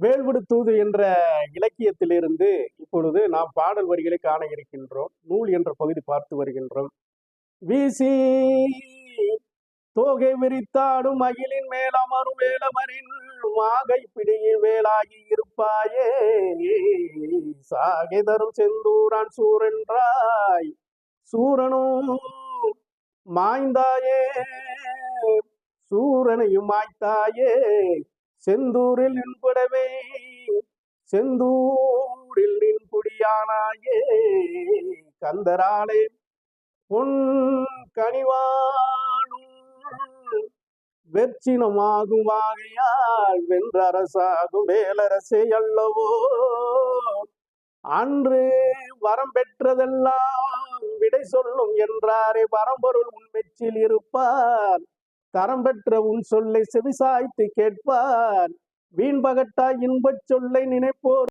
வேல்விடு தூது என்ற இலக்கியத்திலிருந்து இப்பொழுது நாம் பாடல் வரிகளை காண இருக்கின்றோம். நூல் என்ற பகுதி பார்த்து வருகின்றோம். வீசி தோகை விரித்தாடும் மகிழின் மேல் அமரும் வேலமரின் மாகை பிடியில் வேலாகி இருப்பாயே. சாகை தரும் செந்தூரான் சூரென்றாய். சூரனும் மாய்ந்தாயே. சூரனையும் மாய்த்தாயே. செந்தூரில் நின்புடவே செந்தூரில் நின்புடியானாயே கந்தராளே பொன் கனிவானும் வெற்றினமாகும் வாகையால் வென்றரசாகும் வேலரசே அல்லவோ. அன்று வரம் பெற்றதெல்லாம் விடை சொல்லும் என்றாரே வரம்பொருள் உண்மைச்சில் இருப்பார். தரம் பெற்ற உன் சொல்லை செவிசாய்த்து கேட்பார். வீண் பகட்டாய் இன்பச் சொல்லை நினைப்போர்